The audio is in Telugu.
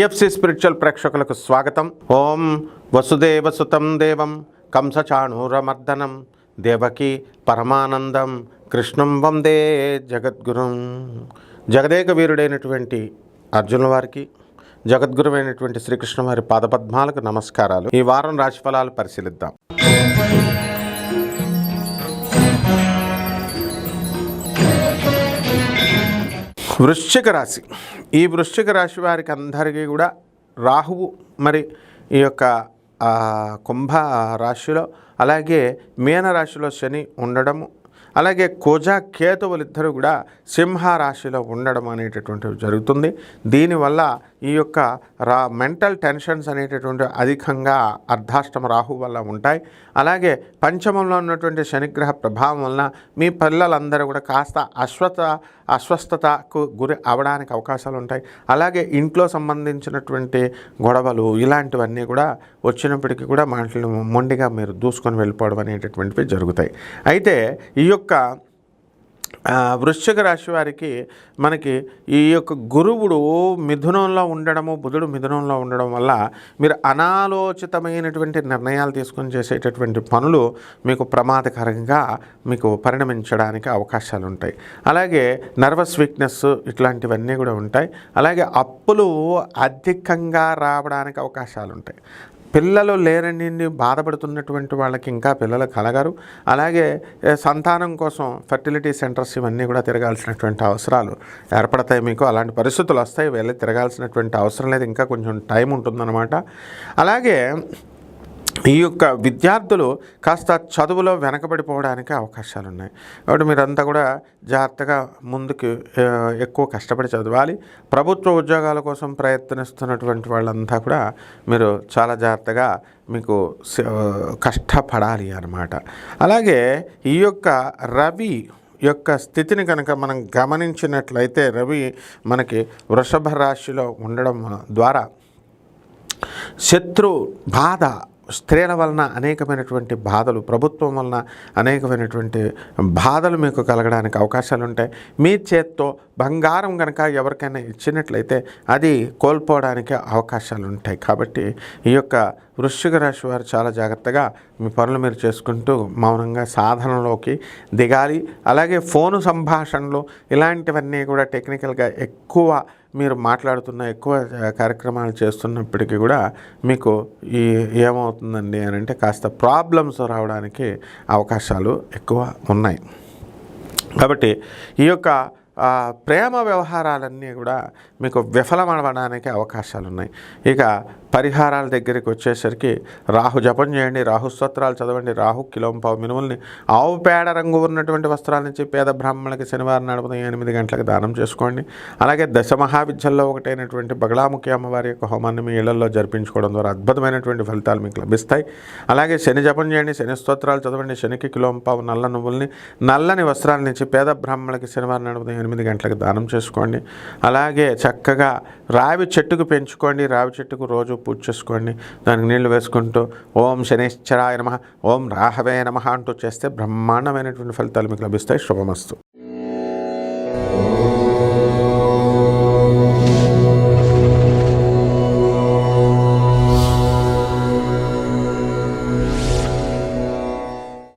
డిఎఫ్సి స్పిరిచువల్ ప్రేక్షకులకు స్వాగతం. ఓం వసుదేవ సుతం దేవం కంసచాణూరమర్దనం దేవకి పరమానందం కృష్ణం వందే జగద్గురుం. జగదేక వీరుడైనటువంటి అర్జునుల వారికి జగద్గురువైనటువంటి శ్రీకృష్ణ వారి పాదపద్మాలకు నమస్కారాలు. ఈ వారం రాశిఫలాలు పరిశీలిద్దాం. వృశ్చిక రాశి. ఈ వృశ్చిక రాశి వారికి అందరికీ కూడా రాహువు మరి ఈ యొక్క కుంభ రాశిలో అలాగే మీన రాశిలో శని ఉండడము అలాగే కుజ కేతువులు ఇద్దరు కూడా సింహ రాశిలో ఉండడం అనేటటువంటివి జరుగుతుంది. దీనివల్ల ఈ యొక్క రా మెంటల్ టెన్షన్స్ అనేటటువంటి అధికంగా అర్ధాష్టమ రాహు వల్ల ఉంటాయి. అలాగే పంచమంలో ఉన్నటువంటి శనిగ్రహ ప్రభావం వలన మీ పిల్లలందరూ కూడా కాస్త అశ్వత అస్వస్థతకు గురి అవడానికి అవకాశాలు ఉంటాయి. అలాగే ఇంట్లో సంబంధించినటువంటి గొడవలు ఇలాంటివన్నీ కూడా వచ్చినప్పటికీ కూడా మాటలు మొండిగా మీరు దూసుకొని వెళ్ళిపోవడం అనేటటువంటివి జరుగుతాయి. అయితే ఈ యొక్క వృశ్చిక రాశి వారికి మనకి ఈ యొక్క గురువుడు మిథునంలో ఉండడము బుధుడు మిథునంలో ఉండడం వల్ల మీరు అనాలోచితమైనటువంటి నిర్ణయాలు తీసుకొని చేసేటటువంటి పనులు మీకు ప్రమాదకరంగా మీకు పరిణమించడానికి అవకాశాలు ఉంటాయి. అలాగే నర్వస్ వీక్నెస్ ఇట్లాంటివన్నీ కూడా ఉంటాయి. అలాగే అప్పులు అధికంగా రావడానికి అవకాశాలు ఉంటాయి. పిల్లలు లేరని బాధపడుతున్నటువంటి వాళ్ళకి ఇంకా పిల్లలు కలగరు. అలాగే సంతానం కోసం ఫెర్టిలిటీ సెంటర్స్ ఇవన్నీ కూడా తిరగాల్సినటువంటి అవసరాలు ఏర్పడతాయి మీకు. అలాంటి పరిస్థితులు వస్తాయి వెళ్ళి తిరగాల్సినటువంటి అవసరం లేదు. ఇంకా కొంచెం టైం ఉంటుందన్నమాట. అలాగే ఈ యొక్క విద్యార్థులు కాస్త చదువులో వెనకబడిపోవడానికి అవకాశాలు ఉన్నాయి కాబట్టి మీరంతా కూడా జాగ్రత్తగా ముందుకు ఎక్కువ కష్టపడి చదవాలి. ప్రభుత్వ ఉద్యోగాల కోసం ప్రయత్నిస్తున్నటువంటి వాళ్ళంతా కూడా మీరు చాలా జాగ్రత్తగా మీకు కష్టపడాలి అన్నమాట. అలాగే ఈ యొక్క రవి యొక్క స్థితిని కనుక మనం గమనించినట్లయితే రవి మనకి వృషభ రాశిలో ఉండడం ద్వారా శత్రు బాధ స్త్రీల వలన అనేకమైనటువంటి బాధలు ప్రభుత్వం వలన అనేకమైనటువంటి బాధలు మీకు కలగడానికి అవకాశాలు ఉంటాయి. మీ చేత్తో బంగారం కనుక ఎవరికైనా ఇచ్చినట్లయితే అది కోల్పోవడానికి అవకాశాలు ఉంటాయి. కాబట్టి ఈ యొక్క వృశ్చిక రాశి వారు చాలా జాగ్రత్తగా మీ పనులు మీరు చేసుకుంటూ మౌనంగా సాధనలోకి దిగాలి. అలాగే ఫోను సంభాషణలు ఇలాంటివన్నీ కూడా టెక్నికల్గా ఎక్కువ మీరు మాట్లాడుతున్న ఎక్కువ కార్యక్రమాలు చేస్తున్నప్పటికీ కూడా మీకు ఈ ఏమవుతుందండి అని అంటే కాస్త ప్రాబ్లమ్స్ రావడానికి అవకాశాలు ఎక్కువ ఉన్నాయి. కాబట్టి ఈ యొక్క ప్రేమ వ్యవహారాలన్నీ కూడా మీకు విఫలమవడానికి అవకాశాలు ఉన్నాయి ఇక పరిహారాల దగ్గరికి వచ్చేసరికి రాహు జపం చేయండి రాహు స్తోత్రాలు చదవండి రాహు కిలోంపావు మినుముల్ని ఆవు పేడ రంగు ఉన్నటువంటి వస్త్రాల నుంచి పేద బ్రాహ్మణులకి శనివారం నడుపున ఎనిమిది గంటలకు దానం చేసుకోండి. అలాగే దశ మహావిద్యల్లో ఒకటైనటువంటి బగళాముఖి అమ్మవారి యొక్క హోమాన్ని మీ ఇళ్ళలో జరిపించుకోవడం ద్వారా అద్భుతమైనటువంటి ఫలితాలు మీకు లభిస్తాయి. అలాగే శని జపం చేయండి శని స్తోత్రాలు చదవండి శనికి కిలోంపావు నల్ల నువ్వుల్ని నల్లని వస్త్రాల నుంచి పేద బ్రాహ్మణులకి శనివారం నడుపుతాయి ఎనిమిది గంటలకు దానం చేసుకోండి. అలాగే చక్కగా రావి చెట్టుకు పెంచుకోండి. రావి చెట్టుకు రోజు పూజ చేసుకోండి. దానికి నీళ్ళు వేసుకుంటూ ఓం శనిశ్చరాయ నమ ఓం రాహవే నమ అంటూ చేస్తే బ్రహ్మాండమైనటువంటి ఫలితాలు మీకు లభిస్తాయి. శుభమస్తు.